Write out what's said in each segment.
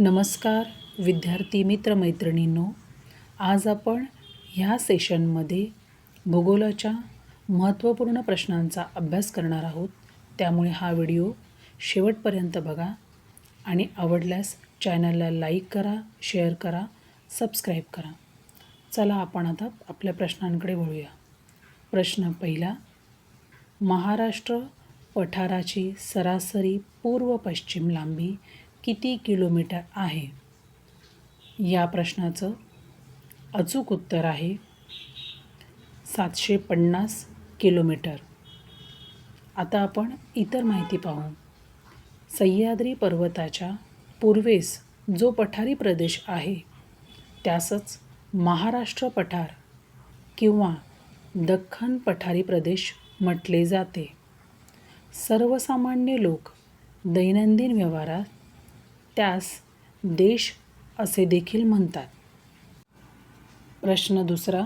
नमस्कार विद्यार्थी मित्रमैत्रिणींनो. आज आपण ह्या सेशनमध्ये भूगोलाच्या महत्त्वपूर्ण प्रश्नांचा अभ्यास करणार आहोत. त्यामुळे हा व्हिडिओ शेवटपर्यंत बघा आणि आवडल्यास चॅनलला लाईक करा शेअर करा सबस्क्राईब करा. चला आपण आता आपल्या प्रश्नांकडे वळूया. प्रश्न पहिला महाराष्ट्र पठाराची सरासरी पूर्व पश्चिम लांबी किती किलोमीटर आहे? या प्रश्नाचं अचूक उत्तर आहे सातशे पन्नास किलोमीटर. आता आपण इतर माहिती पाहू. सह्याद्री पर्वताच्या पूर्वेस जो पठारी प्रदेश आहे त्यासच महाराष्ट्र पठार किंवा दख्खन पठारी प्रदेश म्हटले जाते. सर्वसामान्य लोक दैनंदिन व्यवहारात त्यास देश असे देखील म्हणतात. प्रश्न दुसरा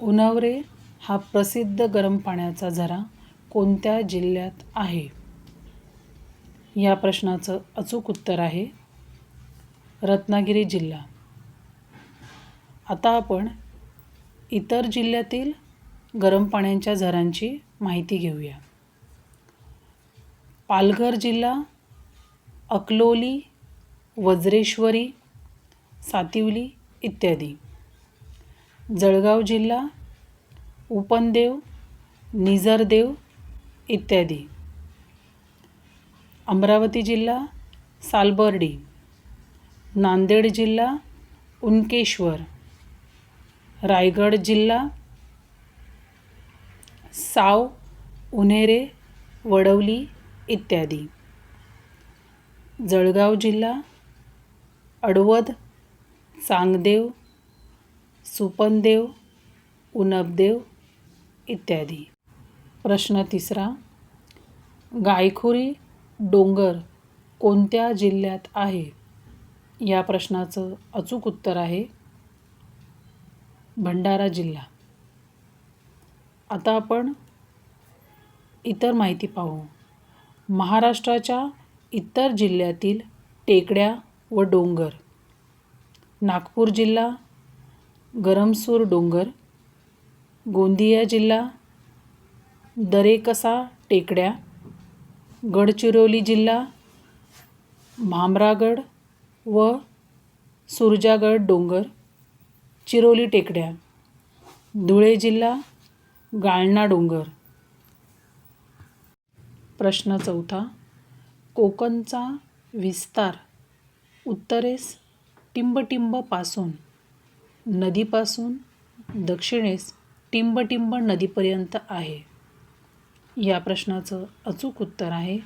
उन्हावरे हा प्रसिद्ध गरम पाण्याचा झरा कोणत्या जिल्ह्यात आहे? या प्रश्नाचं अचूक उत्तर आहे रत्नागिरी जिल्हा. आता आपण इतर जिल्ह्यातील गरम पाण्याच्या झरांची माहिती घेऊया. पालघर जिल्हा अकलोली वज्रेश्वरी सातिवली इत्यादी. जळगाव जिल्हा उपनदेव निझरदेव इत्यादी. अमरावती जिल्हा सालबर्डी. नांदेड जिल्हा उनकेश्वर. रायगड जिल्हा साव उन्हेरे वडवली इत्यादी. जळगाव जिल्हा अडवद चांगदेव सुपनदेव उनबदेव इत्यादी. प्रश्न तिसरा गायखोरी डोंगर कोणत्या जिल्ह्यात आहे? या प्रश्नाचं अचूक उत्तर आहे भंडारा जिल्हा. आता आपण इतर माहिती पाहू. महाराष्ट्राच्या इतर जिल्ह्यातील टेकड्या व डोंगर. नागपूर जिल्हा गरमसूर डोंगर. गोंदिया जिल्हा दरेकसा टेकड्या. गडचिरोली जिल्हा भामरागड व सुरजागड डोंगर. चिरोली टेकड्या. धुळे जिल्हा गाळणा डोंगर. प्रश्न चौथा कोकणचा विस्तार उत्तरेस टिंबटिंबपासून नदीपासून दक्षिणेस टिंबटिंब नदीपर्यंत आहे. या प्रश्नाचं अचूक उत्तर आहे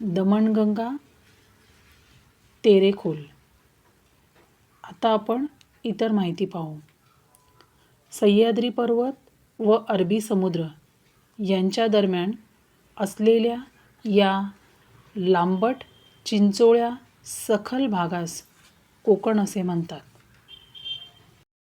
दमणगंगा तेरेखोल. आता आपण इतर माहिती पाहू. सह्याद्री पर्वत व अरबी समुद्र यांच्या दरम्यान असलेल्या या लांबट चिंचोळ्या सखल भागास कोकण असे म्हणतात.